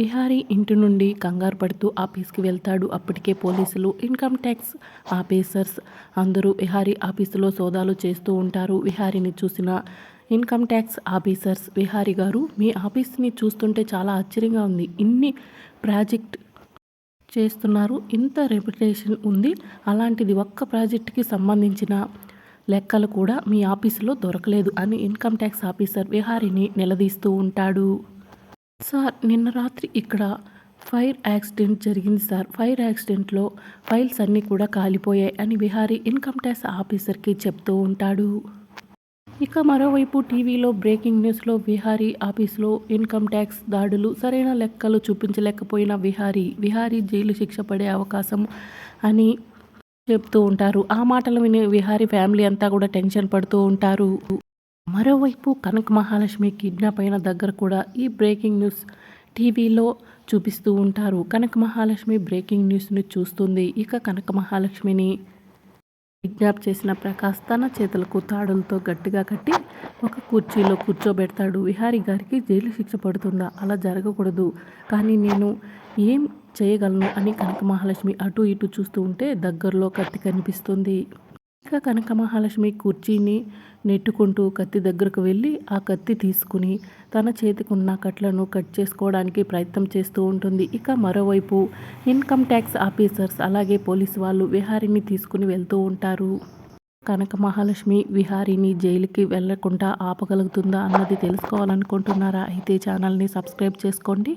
విహారీ ఇంటి నుండి కంగారు పడుతూ ఆఫీస్కి వెళ్తాడు. అప్పటికే పోలీసులు ఇన్కమ్ ట్యాక్స్ ఆఫీసర్స్ అందరూ విహారీ ఆఫీసులో సోదాలు చేస్తూ ఉంటారు. విహారీని చూసిన ఇన్కమ్ ట్యాక్స్ ఆఫీసర్స్ విహారీ గారు మీ ఆఫీస్ని చూస్తుంటే చాలా ఆశ్చర్యంగా ఉంది. ఇన్ని ప్రాజెక్ట్ చేస్తున్నారు. ఇంత రెప్యుటేషన్ ఉంది. అలాంటిది ఒక్క ప్రాజెక్ట్కి సంబంధించిన లెక్కలు కూడా మీ ఆఫీసులో దొరకలేదు అని ఇన్కమ్ ట్యాక్స్ ఆఫీసర్ విహారీని నిలదీస్తూ ఉంటాడు. సార్ నిన్న రాత్రి ఇక్కడ ఫైర్ యాక్సిడెంట్ జరిగింది సార్. ఫైర్ యాక్సిడెంట్లో ఫైల్స్ అన్నీ కూడా కాలిపోయాయి అని విహారీ ఇన్కమ్ ట్యాక్స్ ఆఫీసర్కి చెప్తూ ఉంటాడు. ఇక మరోవైపు టీవీలో బ్రేకింగ్ న్యూస్లో విహారీ ఆఫీస్లో ఇన్కమ్ ట్యాక్స్ దాడులు సరైన లెక్కలు చూపించలేకపోయిన విహారీ విహారీ జైలు శిక్ష పడే అవకాశం అని చెప్తూ ఉంటారు. ఆ మాటలు విని విహారీ ఫ్యామిలీ అంతా కూడా టెన్షన్ పడుతూ ఉంటారు. మరోవైపు కనక మహాలక్ష్మి కిడ్నాప్ అయిన దగ్గర కూడా ఈ బ్రేకింగ్ న్యూస్ టీవీలో చూపిస్తూ ఉంటారు. కనక మహాలక్ష్మి బ్రేకింగ్ న్యూస్ని చూస్తుంది. ఇక కనక మహాలక్ష్మిని కిడ్నాప్ చేసిన ప్రకాష్ తన చేతులకు తాడులతో గట్టిగా కట్టి ఒక కుర్చీలో కూర్చోబెడతాడు. విహారీ గారికి జైలు శిక్ష పడుతుందా? అలా జరగకూడదు. కానీ నేను ఏం చేయగలను అని కనక మహాలక్ష్మి అటు ఇటు చూస్తూ ఉంటే దగ్గరలో కత్తి కనిపిస్తుంది. ఇక కనక మహాలక్ష్మి కుర్చీని నెట్టుకుంటూ కత్తి దగ్గరకు వెళ్ళి ఆ కత్తి తీసుకుని తన చేతికున్న కట్లను కట్ చేసుకోవడానికి ప్రయత్నం చేస్తూ ఉంటుంది. ఇక మరోవైపు ఇన్కమ్ ట్యాక్స్ ఆఫీసర్స్ అలాగే పోలీసు వాళ్ళు విహారిని తీసుకుని వెళ్తూ ఉంటారు. కనక మహాలక్ష్మి విహారిని జైలుకి వెళ్ళకుండా ఆపగలుగుతుందా అన్నది తెలుసుకోవాలనుకుంటున్నారా? అయితే ఛానల్ని సబ్స్క్రైబ్ చేసుకోండి.